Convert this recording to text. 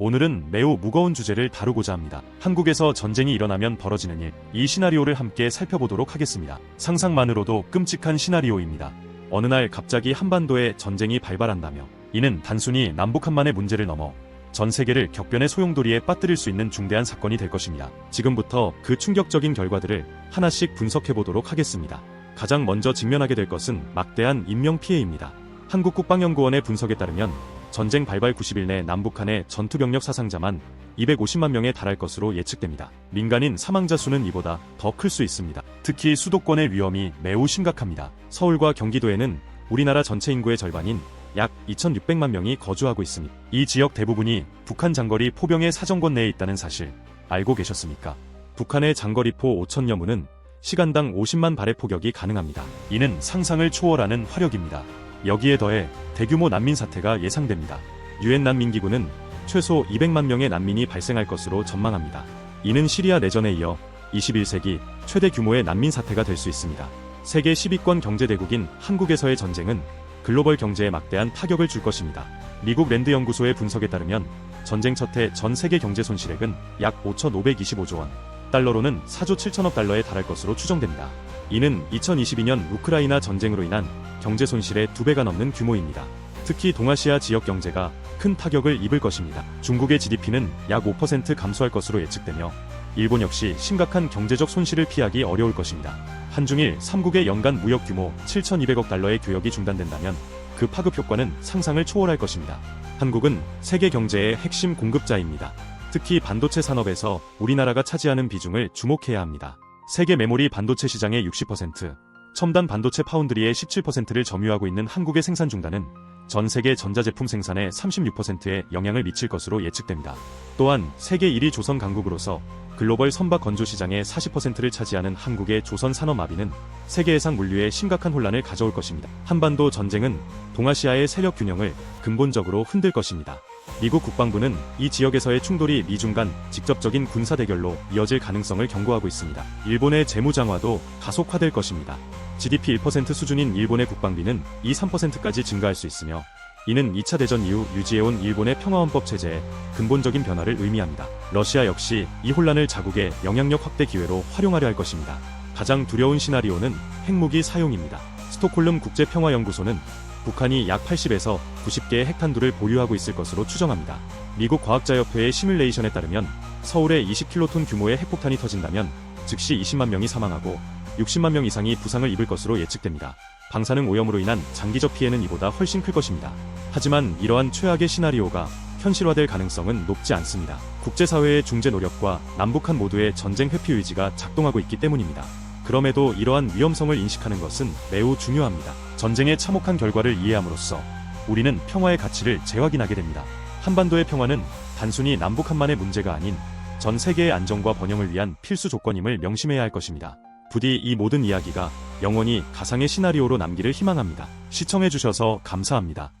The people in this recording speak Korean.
오늘은 매우 무거운 주제를 다루고자 합니다. 한국에서 전쟁이 일어나면 벌어지는 일, 이 시나리오를 함께 살펴보도록 하겠습니다. 상상만으로도 끔찍한 시나리오입니다. 어느 날 갑자기 한반도에 전쟁이 발발한다며 이는 단순히 남북한만의 문제를 넘어 전 세계를 격변의 소용돌이에 빠뜨릴 수 있는 중대한 사건이 될 것입니다. 지금부터 그 충격적인 결과들을 하나씩 분석해 보도록 하겠습니다. 가장 먼저 직면하게 될 것은 막대한 인명 피해입니다. 한국 국방연구원의 분석에 따르면 전쟁 발발 90일 내 남북한의 전투병력 사상자만 250만 명에 달할 것으로 예측됩니다. 민간인 사망자 수는 이보다 더 클 수 있습니다. 특히 수도권의 위험이 매우 심각합니다. 서울과 경기도에는 우리나라 전체 인구의 절반인 약 2,600만 명이 거주하고 있습니다. 이 지역 대부분이 북한 장거리 포병의 사정권 내에 있다는 사실 알고 계셨습니까? 북한의 장거리 포 5천여 문은 시간당 50만 발의 포격이 가능합니다. 이는 상상을 초월하는 화력입니다. 여기에 더해 대규모 난민 사태가 예상됩니다. 유엔 난민기구는 최소 200만 명의 난민이 발생할 것으로 전망합니다. 이는 시리아 내전에 이어 21세기 최대 규모의 난민 사태가 될 수 있습니다. 세계 10위권 경제대국인 한국에서의 전쟁은 글로벌 경제에 막대한 타격을 줄 것입니다. 미국 랜드 연구소의 분석에 따르면 전쟁 첫해 전 세계 경제 손실액은 약 5,525조 원, 달러로는 4조 7천억 달러에 달할 것으로 추정됩니다. 이는 2022년 우크라이나 전쟁으로 인한 경제 손실의 두 배가 넘는 규모입니다. 특히 동아시아 지역 경제가 큰 타격을 입을 것입니다. 중국의 GDP는 약 5% 감소할 것으로 예측되며 일본 역시 심각한 경제적 손실을 피하기 어려울 것입니다. 한중일 3국의 연간 무역 규모 7,200억 달러의 교역이 중단된다면 그 파급 효과는 상상을 초월할 것입니다. 한국은 세계 경제의 핵심 공급자입니다. 특히 반도체 산업에서 우리나라가 차지하는 비중을 주목해야 합니다. 세계 메모리 반도체 시장의 60%, 첨단 반도체 파운드리의 17%를 점유하고 있는 한국의 생산 중단은 전 세계 전자제품 생산의 36%에 영향을 미칠 것으로 예측됩니다. 또한 세계 1위 조선 강국으로서 글로벌 선박 건조 시장의 40%를 차지하는 한국의 조선 산업 마비는 세계 해상 물류에 심각한 혼란을 가져올 것입니다. 한반도 전쟁은 동아시아의 세력 균형을 근본적으로 흔들 것입니다. 미국 국방부는 이 지역에서의 충돌이 미중 간 직접적인 군사 대결로 이어질 가능성을 경고하고 있습니다. 일본의 재무 장화도 가속화될 것입니다. GDP 1% 수준인 일본의 국방비는 2, 3%까지 증가할 수 있으며 이는 2차 대전 이후 유지해온 일본의 평화헌법 체제에 근본적인 변화를 의미합니다. 러시아 역시 이 혼란을 자국의 영향력 확대 기회로 활용하려 할 것입니다. 가장 두려운 시나리오는 핵무기 사용입니다. 스톡홀름 국제평화연구소는 북한이 약 80에서 90개의 핵탄두를 보유하고 있을 것으로 추정합니다. 미국 과학자협회의 시뮬레이션에 따르면 서울에 20킬로톤 규모의 핵폭탄이 터진다면 즉시 20만 명이 사망하고 60만 명 이상이 부상을 입을 것으로 예측됩니다. 방사능 오염으로 인한 장기적 피해는 이보다 훨씬 클 것입니다. 하지만 이러한 최악의 시나리오가 현실화될 가능성은 높지 않습니다. 국제사회의 중재 노력과 남북한 모두의 전쟁 회피 의지가 작동하고 있기 때문입니다. 그럼에도 이러한 위험성을 인식하는 것은 매우 중요합니다. 전쟁의 참혹한 결과를 이해함으로써 우리는 평화의 가치를 재확인하게 됩니다. 한반도의 평화는 단순히 남북한만의 문제가 아닌 전 세계의 안정과 번영을 위한 필수 조건임을 명심해야 할 것입니다. 부디 이 모든 이야기가 영원히 가상의 시나리오로 남기를 희망합니다. 시청해주셔서 감사합니다.